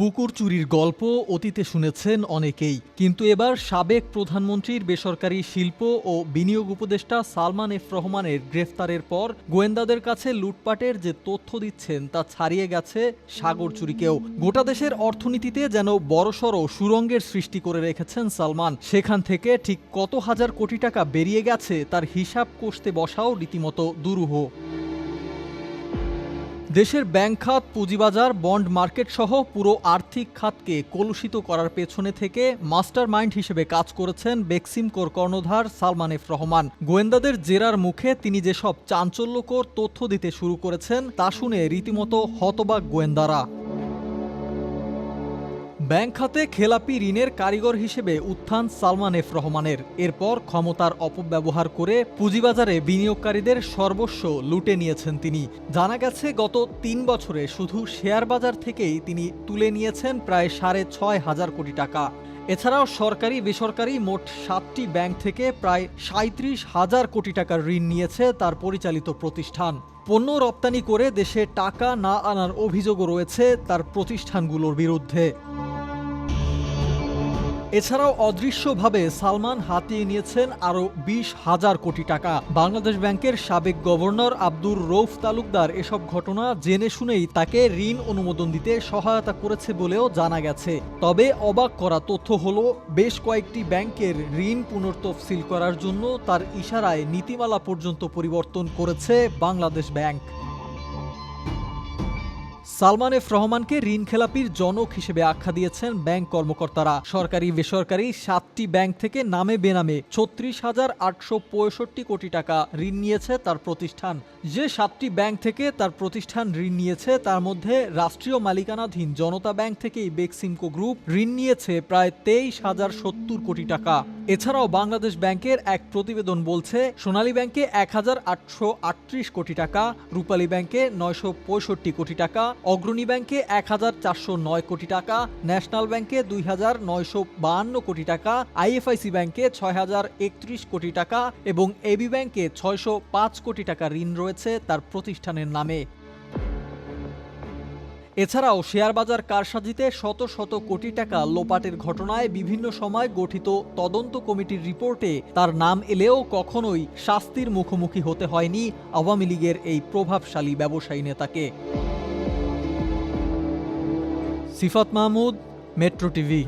পুকুর চুরির গল্প অতীতে শুনেছেন অনেকেই। কিন্তু এবার সাবেক প্রধানমন্ত্রীর বেসরকারি শিল্প ও বিনিয়োগ উপদেষ্টা সালমান এফ রহমানের গ্রেফতারের পর গোয়েন্দাদের কাছে লুটপাটের যে তথ্য দিচ্ছেন তা ছাড়িয়ে গেছে সাগর চুরিকেও। গোটা দেশের অর্থনীতিতে যেন বড়সড় সুরঙ্গের সৃষ্টি করে রেখেছেন সালমান। সেখান থেকে ঠিক কত হাজার কোটি টাকা বেরিয়ে গেছে তার হিসাব কষতে বসাও রীতিমতো দুরূহ। দেশের ব্যাংক খাত, পুঁজিবাজার, বন্ড মার্কেট সহ পুরো আর্থিক খাতকে কলুষিত করার পেছনে থেকে মাস্টার মাইন্ড হিসেবে কাজ করেছেন বেক্সিমকোর কর্ণধার সালমান এফ রহমান। গোয়েন্দাদের জেরার মুখে তিনি যেসব চাঞ্চল্যকর তথ্য দিতে শুরু করেছেন, তা শুনে রীতিমতো হতবাক গোয়েন্দারা। ব্যাংক খাতে খেলাপি ঋণের কারিগর হিসেবে উত্থান সালমান এফ রহমানের। এরপর ক্ষমতার অপব্যবহার করে পুঁজিবাজারে বিনিয়োগকারীদের সর্বস্ব লুটে নিয়েছেন তিনি। জানা গেছে, গত তিন বছরে শুধু শেয়ার বাজার থেকেই তিনি তুলে নিয়েছেন প্রায় সাড়ে ছয় হাজার কোটি টাকা। এছাড়াও সরকারি বেসরকারি মোট সাতটি ব্যাংক থেকে প্রায় সাঁত্রিশ হাজার কোটি টাকার ঋণ নিয়েছে তার পরিচালিত প্রতিষ্ঠান। পণ্য রপ্তানি করে দেশে টাকা না আনার অভিযোগও রয়েছে তার প্রতিষ্ঠানগুলোর বিরুদ্ধে। এছাড়াও অদৃশ্যভাবে সালমান হাতিয়ে নিয়েছেন আরও বিশ হাজার কোটি টাকা। বাংলাদেশ ব্যাংকের সাবেক গভর্নর আব্দুর রৌফ তালুকদার এসব ঘটনা জেনে শুনেই তাকে ঋণ অনুমোদন দিতে সহায়তা করেছে বলেও জানা গেছে। তবে অবাক করা তথ্য হল, বেশ কয়েকটি ব্যাংকের ঋণ পুনর্তফসিল করার জন্য তার ইশারায় নীতিমালা পর্যন্ত পরিবর্তন করেছে বাংলাদেশ ব্যাংক। সালমান এফ রহমানকে ঋণ খেলাপির জনক হিসেবে আখ্যা দিয়েছেন ব্যাংক কর্মকর্তারা। সরকারি, বেসরকারি সাতটি ব্যাংক থেকে নামে বেনামে ছত্রিশ হাজার আটশো পঁয়ষট্টি কোটি টাকা ঋণ নিয়েছে তার প্রতিষ্ঠান। যে সাতটি ব্যাংক থেকে তার প্রতিষ্ঠান ঋণ নিয়েছে, তার মধ্যে রাষ্ট্রীয় মালিকানাধীন জনতা ব্যাংক থেকেই বেক্সিমকো গ্রুপ ঋণ নিয়েছে প্রায় তেইশ হাজার সত্তর কোটি টাকা। এছাড়াও বাংলাদেশ ব্যাংকের এক প্রতিবেদন বলছে, সোনালী ব্যাংকে এক হাজার আটশো আটত্রিশ কোটি টাকা, রূপালী ব্যাংকে নয়শো পঁয়ষট্টি কোটি টাকা, অগ্রণী ব্যাংকে এক হাজার চারশো নয় কোটি টাকা, ন্যাশনাল ব্যাংকে দুই হাজার নয়শো বাহান্ন কোটি টাকা, আইএফআইসি ব্যাংকে ছয় হাজার একত্রিশ কোটি টাকা এবং এবি ব্যাংকে ছয়শো পাঁচ কোটি টাকা ঋণ রয়েছে তার প্রতিষ্ঠানের নামে। এছাড়াও শেয়ার বাজার কারসাজিতে শত শত কোটি টাকা লোপাটের ঘটনায় বিভিন্ন সময় গঠিত তদন্ত কমিটির রিপোর্টে তার নাম এলেও কখনোই শাস্তির মুখোমুখি হতে হয়নি আওয়ামী লীগের এই প্রভাবশালী ব্যবসায়ী নেতাকে। Sifat Mahmud, metro TV.